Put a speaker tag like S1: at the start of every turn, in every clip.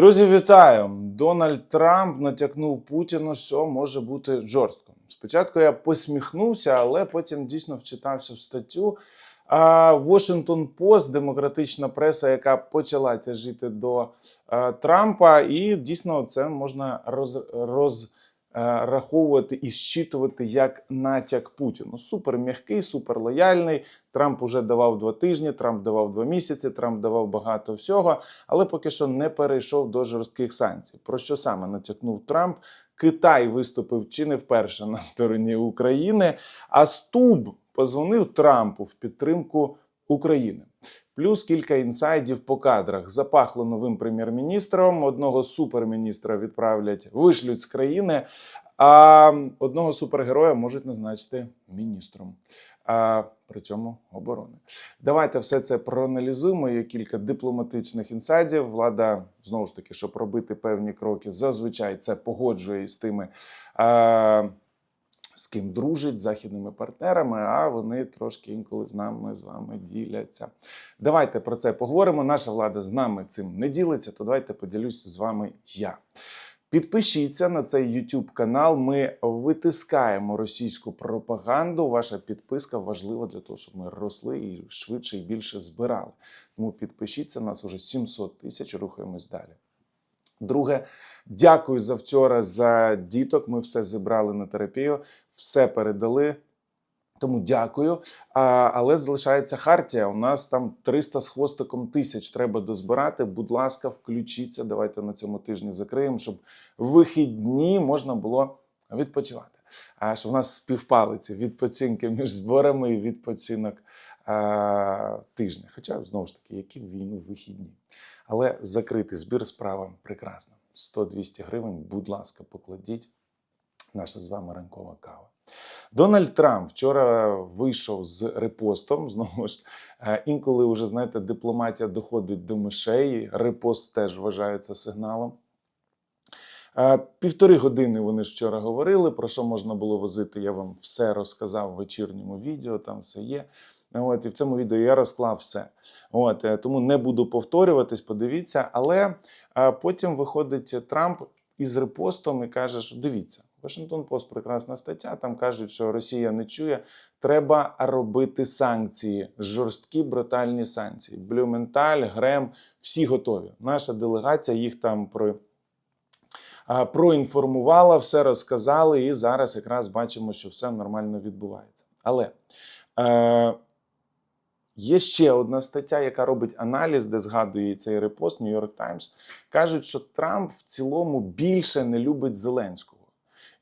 S1: Друзі, вітаю! Дональд Трамп натякнув Путіну, що може бути жорстко. Спочатку я посміхнувся, але потім дійсно вчитався в статтю. А Post, демократична преса, яка почала тяжити до е, Трампа, і дійсно це можна роз, розраховувати і щитувати як натяк Путіну. Супер м'який, супер лояльний. Трамп уже давав два тижні, Трамп давав два місяці, Трамп давав багато всього, але поки що не перейшов до жорстких санкцій. Про що саме натякнув Трамп? Китай виступив чи не вперше на стороні України, а Стуб позвонив Трампу в підтримку України. Плюс кілька інсайдів по кадрах. Запахло новим прем'єр-міністром. Одного суперміністра відправлять, вишлють з країни, а одного супергероя можуть назначити міністром. А при цьому оборони. Давайте все це проаналізуємо. Є кілька дипломатичних інсайдів. Влада знову ж таки, щоб робити певні кроки, зазвичай це погоджує із тими. А, з ким дружить з західними партнерами, а вони трошки інколи з нами з вами діляться. Давайте про це поговоримо. Наша влада з нами цим не ділиться, то давайте поділюся з вами я. Підпишіться на цей YouTube канал. Ми витискаємо російську пропаганду. Ваша підписка важлива для того, щоб ми росли і швидше і більше збирали. Тому підпишіться, нас уже 700 тисяч. Рухаємось далі. Друге, дякую за вчора за діток. Ми все зібрали на терапію, все передали. Тому дякую. А, але залишається хартія. У нас там 300 з хвостиком тисяч треба дозбирати. Будь ласка, включіться. Давайте на цьому тижні закриємо, щоб вихідні можна було відпочивати. А щоб в нас співпали ці відпочинки між зборами і відпочинок а, тижня. Хоча знову ж таки, які в війну вихідні. Але закритий збір справа прекрасна. 100-200 гривень, будь ласка, покладіть. Наша з вами ранкова кава. Дональд Трамп вчора вийшов з репостом. Знову ж е, інколи вже знаєте, дипломатія доходить до мишей. Репост теж вважається сигналом. Е, Півтори години вони ж вчора говорили, про що можна було возити. Я вам все розказав в вечірньому відео, там все є. От, і в цьому відео я розклав все. От, е, тому не буду повторюватись, подивіться. Але е, потім виходить Трамп із репостом і каже, що дивіться, Вашингтон Пост прекрасна стаття. Там кажуть, що Росія не чує. Треба робити санкції, жорсткі брутальні санкції. Блюменталь, Грем, всі готові. Наша делегація їх там про. Проінформувала, все розказали, і зараз якраз бачимо, що все нормально відбувається. Але е, Є ще одна стаття, яка робить аналіз, де згадує цей репост New York Times. Кажуть, що Трамп в цілому більше не любить Зеленського.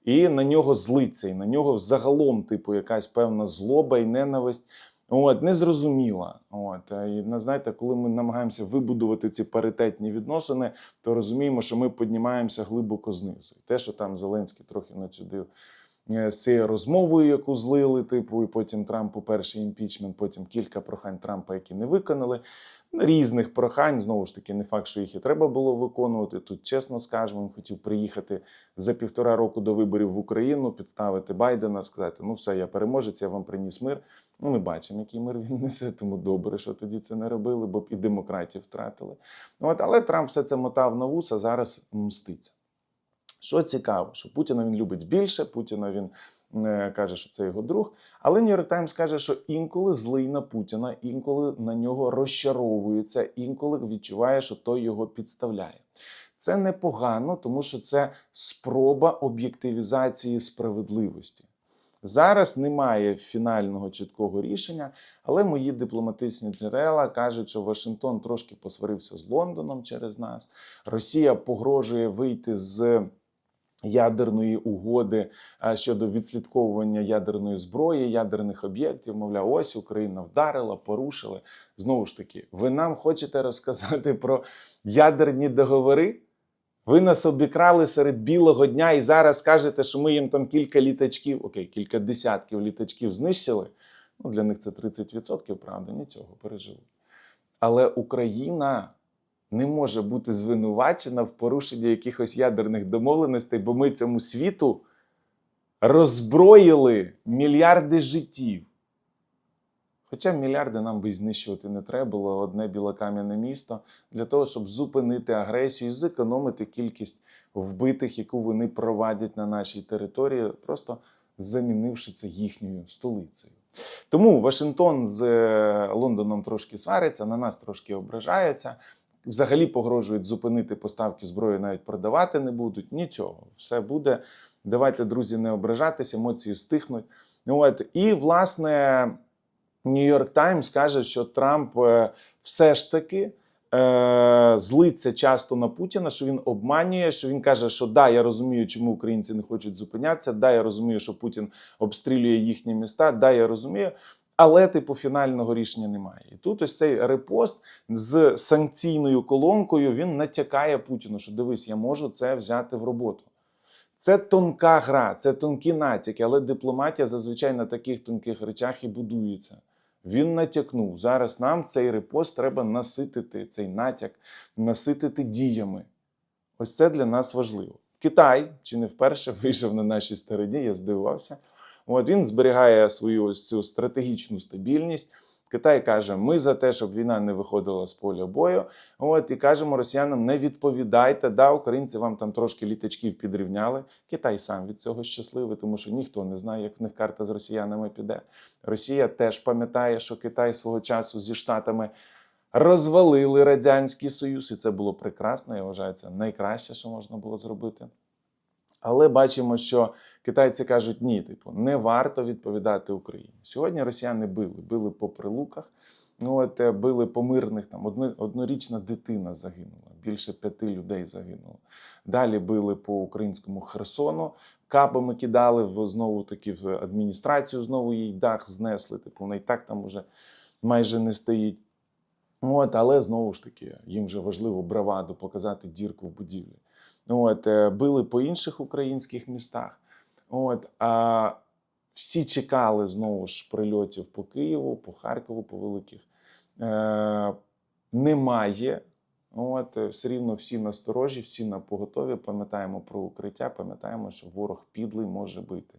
S1: І на нього злиться, і на нього загалом, типу, якась певна злоба і ненависть. От, незрозуміла. От, і знаєте, коли ми намагаємося вибудувати ці паритетні відносини, то розуміємо, що ми піднімаємося глибоко знизу. І те, що там Зеленський трохи начудив е, з цією розмовою, яку злили, типу, і потім Трампу перший імпічмент, потім кілька прохань Трампа, які не виконали. Різних прохань, знову ж таки, не факт, що їх і треба було виконувати. Тут, чесно скажемо, він хотів приїхати за півтора року до виборів в Україну, підставити Байдена, сказати: ну все, я переможець, я вам приніс мир. Ну, ми бачимо, який мир він несе, тому добре, що тоді це не робили, бо б і демократів втратили. От, але Трамп все це мотав на вуса, зараз мститься. Що цікаво, що Путіна він любить більше, Путіна він е, каже, що це його друг. Але York Times каже, що інколи злий на Путіна, інколи на нього розчаровується, інколи відчуває, що той його підставляє. Це непогано, тому що це спроба об'єктивізації справедливості. Зараз немає фінального чіткого рішення, але мої дипломатичні джерела кажуть, що Вашингтон трошки посварився з Лондоном через нас. Росія погрожує вийти з ядерної угоди е, щодо відслідковування ядерної зброї, ядерних об'єктів. Мовляв, ось Україна вдарила, порушила. Знову ж таки, ви нам хочете розказати про ядерні договори? Ви нас обікрали серед білого дня і зараз кажете, що ми їм там кілька літачків, окей, кілька десятків літачків знищили. Ну, для них це 30%, правда, нічого переживуть. Але Україна не може бути звинувачена в порушенні якихось ядерних домовленостей, бо ми цьому світу роззброїли мільярди життів. Хоча мільярди нам би знищувати не треба було одне білокам'яне місто для того, щоб зупинити агресію і зекономити кількість вбитих, яку вони провадять на нашій території, просто замінивши це їхньою столицею. Тому Вашингтон з е, Лондоном трошки свариться, на нас трошки ображається. Взагалі погрожують зупинити поставки зброї, навіть продавати не будуть. Нічого, все буде. Давайте, друзі, не ображатися, емоції стихнуть. От. І, власне, Нью-Йорк Таймс каже, що Трамп е, все ж таки е, злиться часто на Путіна, що він обманює, що він каже, що да, я розумію, чому українці не хочуть зупинятися, да, я розумію, що Путін обстрілює їхні міста, да, я розумію. Але, типу, фінального рішення немає. І тут ось цей репост з санкційною колонкою він натякає Путіну, що дивись, я можу це взяти в роботу. Це тонка гра, це тонкі натяки, але дипломатія зазвичай на таких тонких речах і будується. Він натякнув. Зараз нам цей репост треба наситити, цей натяк, наситити діями. Ось це для нас важливо. Китай чи не вперше вийшов на нашій стороні, я здивувався. От він зберігає свою ось цю стратегічну стабільність. Китай каже: ми за те, щоб війна не виходила з поля бою. От і кажемо росіянам: не відповідайте. Да, українці вам там трошки літачків підрівняли. Китай сам від цього щасливий, тому що ніхто не знає, як в них карта з росіянами піде. Росія теж пам'ятає, що Китай свого часу зі штатами розвалили радянський союз, і це було прекрасно. Я вважаю, це найкраще, що можна було зробити. Але бачимо, що китайці кажуть, ні, типу, не варто відповідати Україні. Сьогодні росіяни били, били по прилуках, ну, от, е, били по мирних, там однорічна дитина загинула, більше п'яти людей загинуло. Далі били по українському Херсону, кабами кидали в знову таки в адміністрацію, знову їй дах знесли. Типу, вона і так там уже майже не стоїть. От, але знову ж таки, їм вже важливо браваду показати дірку в будівлі. От, е, били по інших українських містах. От, а всі чекали знову ж прильотів по Києву, по Харкову, по великих. Е, немає. От, е, все рівно всі насторожі, всі на поготові. Пам'ятаємо про укриття, пам'ятаємо, що ворог підлий може бити.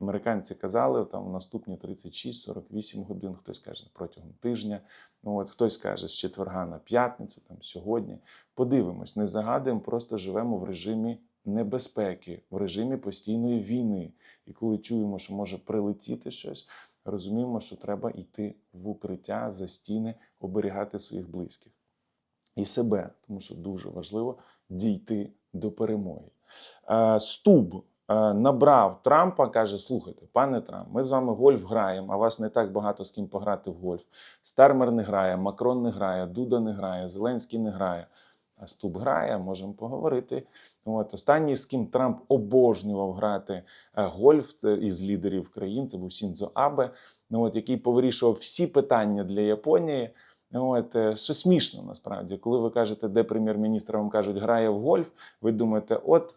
S1: Американці казали там в наступні 36-48 годин, хтось каже протягом тижня. От, хтось каже з четверга на п'ятницю, там сьогодні. Подивимось, не загадуємо, просто живемо в режимі небезпеки, в режимі постійної війни. І коли чуємо, що може прилетіти щось, розуміємо, що треба йти в укриття за стіни, оберігати своїх близьких і себе, тому що дуже важливо дійти до перемоги. Е, Стуб набрав Трампа, каже: Слухайте, пане Трамп, ми з вами гольф граємо, а вас не так багато з ким пограти в гольф. Стармер не грає, Макрон не грає, Дуда не грає, Зеленський не грає. А Стуб грає, можемо поговорити. От останній, з ким Трамп обожнював грати е, гольф, це із лідерів країн, це був Сінзо Абе, ну, от, який повирішував всі питання для Японії. От, е, що смішно насправді, коли ви кажете, де прем'єр-міністр вам кажуть, грає в гольф, ви думаєте, от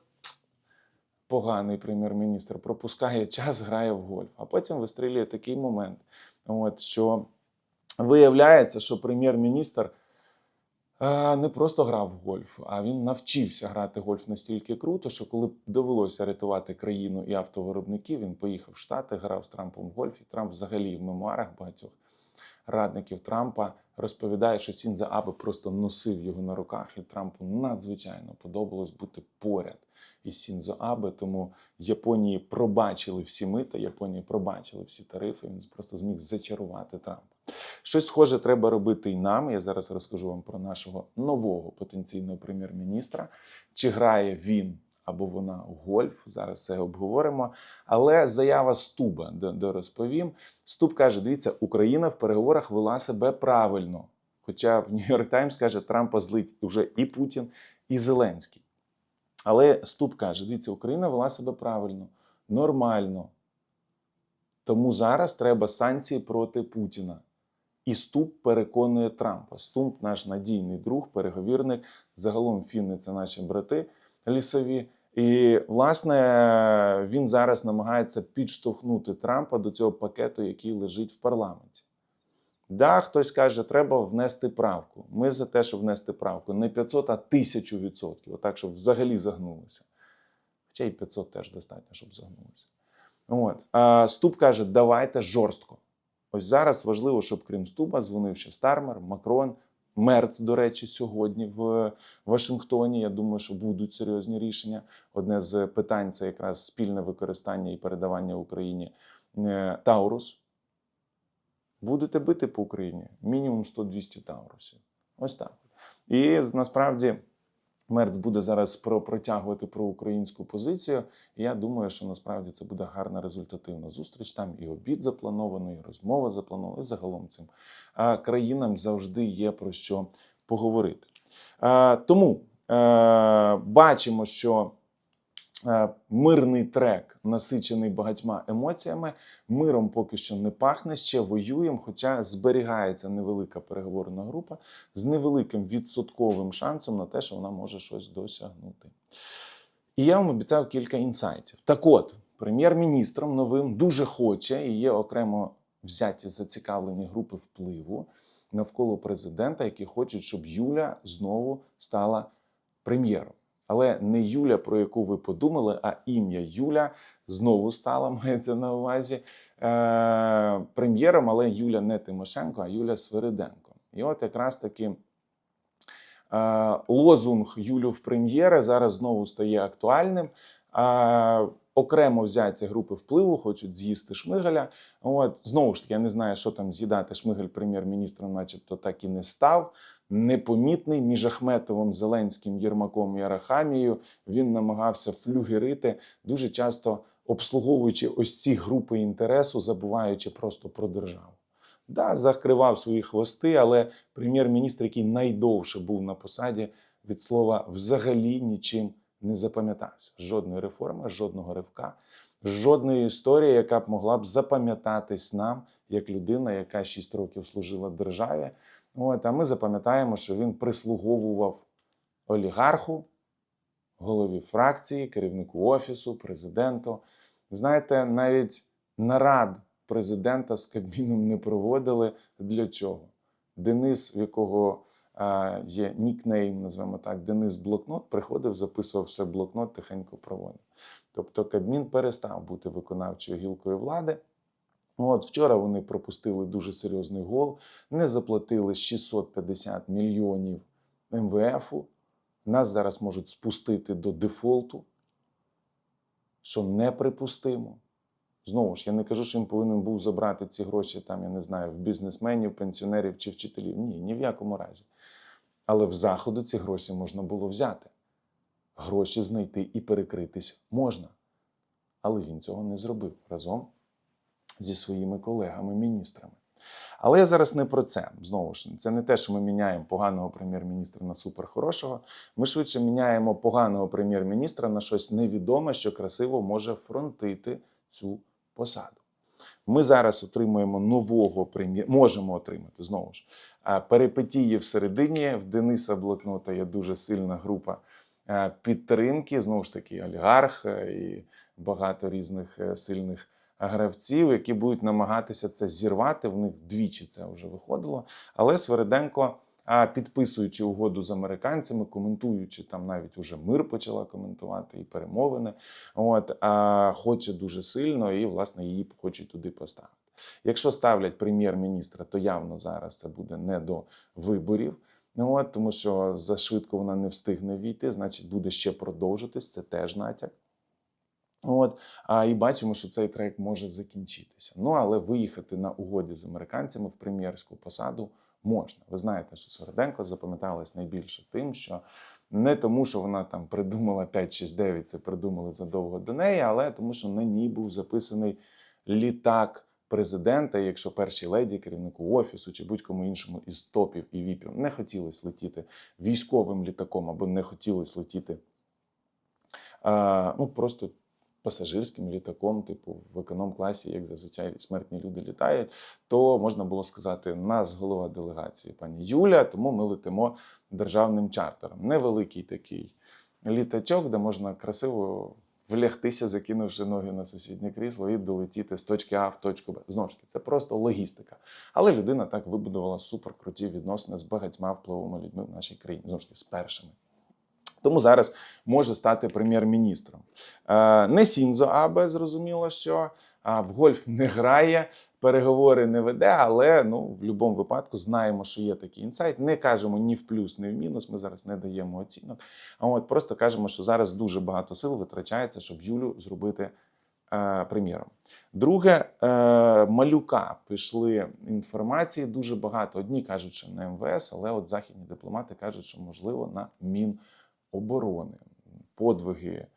S1: поганий прем'єр-міністр пропускає час, грає в гольф. А потім вистрілює такий момент, от, що виявляється, що прем'єр-міністр е, не просто грав в гольф, а він навчився грати гольф настільки круто, що коли довелося рятувати країну і автовиробників, він поїхав в Штати, грав з Трампом в гольф, і Трамп взагалі в мемуарах багатьох радників Трампа розповідає, що Сінза Абе просто носив його на руках, і Трампу надзвичайно подобалось бути поряд із Сінзо Абе. Тому Японії пробачили всі мита, Японії пробачили всі тарифи. Він просто зміг зачарувати Трампа. Щось схоже треба робити і нам. Я зараз розкажу вам про нашого нового потенційного прем'єр-міністра. Чи грає він або вона у гольф? Зараз це обговоримо. Але заява Стуба до розповім. Стуб каже: дивіться, Україна в переговорах вела себе правильно. Хоча в Нью-Йорк Таймс каже, Трампа злить вже і Путін, і Зеленський. Але Стуб каже: дивіться, Україна вела себе правильно, нормально. Тому зараз треба санкції проти Путіна. І Ступ переконує Трампа. Ступ наш надійний друг, переговірник. Загалом фінни це наші брати лісові. І, власне, він зараз намагається підштовхнути Трампа до цього пакету, який лежить в парламенті. Да, хтось каже, треба внести правку. Ми за те, щоб внести правку не 500, а 1000 відсотків. Отак, щоб взагалі загнулося. Хоча і 500 теж достатньо, щоб загнулося. От. А Ступ каже, давайте жорстко. Ось зараз важливо, щоб крім Стуба дзвонив ще Стармер, Макрон, Мерц, до речі, сьогодні в Вашингтоні. Я думаю, що будуть серйозні рішення. Одне з питань це якраз спільне використання і передавання Україні е, Таурус. Будете бити по Україні мінімум 100-200 Таурусів. Ось так. І насправді Мерц буде зараз про протягувати про українську позицію. Я думаю, що насправді це буде гарна результативна зустріч. Там і обід заплановано, і розмова запланована. І загалом цим а, країнам завжди є про що поговорити. А, тому е, бачимо, що мирний трек насичений багатьма емоціями. Миром поки що не пахне, ще воюємо, хоча зберігається невелика переговорна група з невеликим відсотковим шансом на те, що вона може щось досягнути. І я вам обіцяв кілька інсайтів. Так от, прем'єр-міністром новим дуже хоче і є окремо взяті зацікавлені групи впливу навколо президента, які хочуть, щоб Юля знову стала прем'єром. Але не Юля, про яку ви подумали, а ім'я Юля знову стала, мається на увазі е- прем'єром, але Юля не Тимошенко, а Юля Свириденко. І от якраз таки е- лозунг Юлю в прем'єри зараз знову стає актуальним. Е- окремо взяті групи впливу, хочуть з'їсти Шмигаля. От знову ж таки, я не знаю, що там з'їдати. Шмигаль прем'єр-міністром, начебто, так і не став. Непомітний між Ахметовим, Зеленським, Єрмаком і Арахамією. Він намагався флюгерити, дуже часто обслуговуючи ось ці групи інтересу, забуваючи просто про державу. Да, закривав свої хвости, але прем'єр-міністр, який найдовше був на посаді, від слова взагалі нічим не запам'ятався. Жодної реформи, жодного ривка, жодної історії, яка б могла б запам'ятатись нам як людина, яка 6 років служила державі. От, а ми запам'ятаємо, що він прислуговував олігарху, голові фракції, керівнику офісу, президенту. Знаєте, навіть нарад президента з Кабміном не проводили. Для чого? Денис, в якого а, є нікнейм, назвемо так, Денис Блокнот, приходив, записував все блокнот, тихенько проводив. Тобто Кабмін перестав бути виконавчою гілкою влади. От вчора вони пропустили дуже серйозний гол, не заплатили 650 мільйонів МВФу. Нас зараз можуть спустити до дефолту, що неприпустимо. Знову ж, я не кажу, що він повинен був забрати ці гроші, там, я не знаю, в бізнесменів, пенсіонерів чи вчителів. Ні, ні в якому разі. Але в заходу ці гроші можна було взяти. Гроші знайти і перекритись можна. Але він цього не зробив разом зі своїми колегами-міністрами. Але я зараз не про це. Знову ж, це не те, що ми міняємо поганого прем'єр-міністра на суперхорошого. Ми швидше міняємо поганого прем'єр-міністра на щось невідоме, що красиво може фронтити цю посаду. Ми зараз отримуємо нового прем'єр, можемо отримати знову ж а, перипетії всередині. В Дениса Блокнота є дуже сильна група підтримки. Знову ж таки, олігарх е, і багато різних е, сильних гравців, які будуть намагатися це зірвати. В них двічі це вже виходило. Але Свериденко, підписуючи угоду з американцями, коментуючи там навіть уже мир почала коментувати і перемовини. От а, хоче дуже сильно, і власне її хочуть туди поставити. Якщо ставлять прем'єр-міністра, то явно зараз це буде не до виборів. Ну, от, тому що за швидко вона не встигне війти, значить буде ще продовжитись. Це теж натяк. От, а і бачимо, що цей трек може закінчитися. Ну але виїхати на угоді з американцями в прем'єрську посаду можна. Ви знаєте, що Сверденко запам'яталась найбільше тим, що не тому, що вона там придумала 5-6-9, це придумали задовго до неї, але тому, що на ній був записаний літак президента. Якщо першій леді, керівнику офісу чи будь-кому іншому із топів і віпів не хотілося летіти військовим літаком або не хотілося летіти. А, ну просто пасажирським літаком, типу в економ-класі, як зазвичай смертні люди літають, то можна було сказати, нас голова делегації, пані Юля, тому ми летимо державним чартером. Невеликий такий літачок, де можна красиво влягтися, закинувши ноги на сусіднє крісло і долетіти з точки А в точку Б. Знову ж таки, це просто логістика. Але людина так вибудувала суперкруті відносини з багатьма впливовими людьми в нашій країні, знову ж таки, з першими. Тому зараз може стати прем'єр-міністром. Е, Не Сінзо Абе, зрозуміло, що в гольф не грає, переговори не веде, але ну, в будь-якому випадку знаємо, що є такий інсайт. Не кажемо ні в плюс, ні в мінус. Ми зараз не даємо оцінок. А от просто кажемо, що зараз дуже багато сил витрачається, щоб Юлю зробити е, прем'єром. Друге, е, малюка пішли інформації дуже багато. Одні кажуть, що на МВС, але от західні дипломати кажуть, що можливо на Міноборони. Подвиги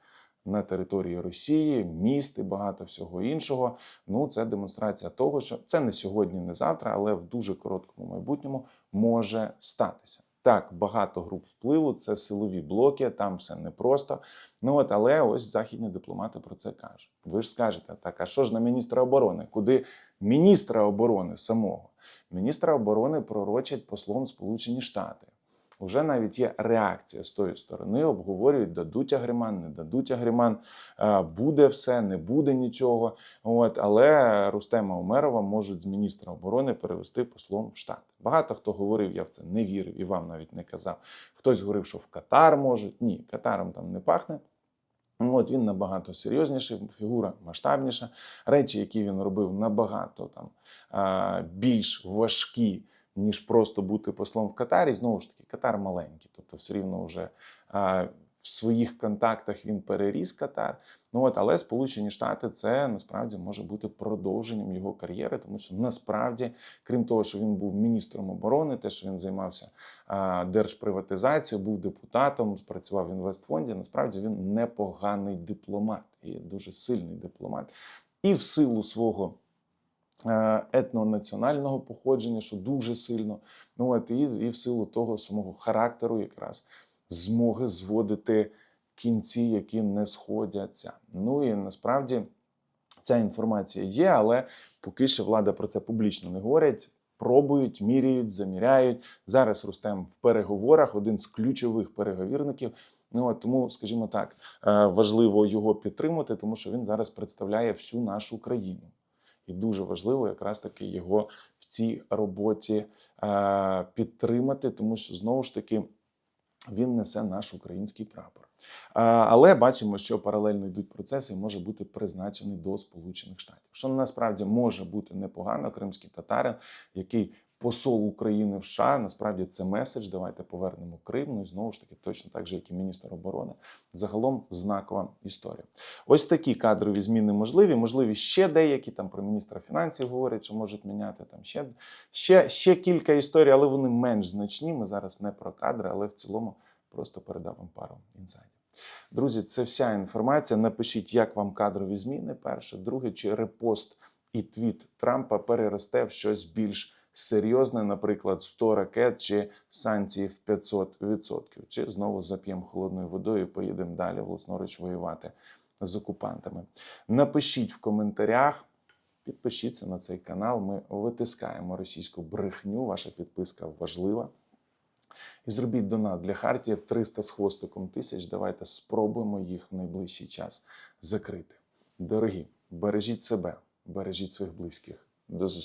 S1: на території Росії, міст і багато всього іншого. Ну, це демонстрація того, що це не сьогодні, не завтра, але в дуже короткому майбутньому може статися. Так, багато груп впливу, це силові блоки, там все непросто. Ну от, але ось західні дипломати про це кажуть. Ви ж скажете, так, а що ж на міністра оборони? Куди міністра оборони самого? Міністра оборони пророчать послом Сполучені Штати. Уже навіть є реакція з тої сторони, обговорюють, дадуть агриман, не дадуть агриман, е, буде все, не буде нічого. От, але Рустема Умерова можуть з міністра оборони перевести послом в Штати. Багато хто говорив, я в це не вірив і вам навіть не казав. Хтось говорив, що в Катар можуть. Ні, Катаром там не пахне. Ну, От він набагато серйозніший, фігура масштабніша. Речі, які він робив, набагато там більш важкі, ніж просто бути послом в Катарі. Знову ж таки, Катар маленький, тобто все рівно вже а, в своїх контактах він переріс Катар. Ну от, але Сполучені Штати це насправді може бути продовженням його кар'єри, тому що насправді, крім того, що він був міністром оборони, те, що він займався а, держприватизацією, був депутатом, спрацював в інвестфонді. Насправді він непоганий дипломат і дуже сильний дипломат. І в силу свого етнонаціонального походження, що дуже сильно, ну от і, і в силу того самого характеру, якраз змоги зводити кінці, які не сходяться. Ну і насправді ця інформація є, але поки що влада про це публічно не говорять. Пробують, міряють, заміряють. Зараз Рустем в переговорах, один з ключових переговірників. Ну от тому, скажімо так, е, важливо його підтримати, тому що він зараз представляє всю нашу країну. І дуже важливо якраз таки його в цій роботі е, підтримати, тому що знову ж таки він несе наш український прапор. А, Але бачимо, що паралельно йдуть процеси і може бути призначений до Сполучених Штатів. Що насправді може бути непогано, кримський татарин, який посол України в США, насправді це меседж. Давайте повернемо Крим. Ну і знову ж таки, точно так же, як і міністр оборони. Загалом знакова історія. Ось такі кадрові зміни можливі. Можливі ще деякі там про міністра фінансів говорять, що можуть міняти там ще, ще, ще кілька історій, але вони менш значні. Ми зараз не про кадри, але в цілому просто передав вам пару інсайдів. Друзі, це вся інформація. Напишіть, як вам кадрові зміни. Перше, друге, чи репост і твіт Трампа переросте в щось більш серйозне, наприклад, 100 ракет чи санкції в 500%. Чи знову зап'ємо холодною водою і поїдемо далі власноруч воювати з окупантами. Напишіть в коментарях. Підпишіться на цей канал. Ми витискаємо російську брехню. Ваша підписка важлива. І зробіть донат для Хартія 300 з хвостиком тисяч. Давайте спробуємо їх в найближчий час закрити. Дорогі, бережіть себе, бережіть своїх близьких. До зустрічі.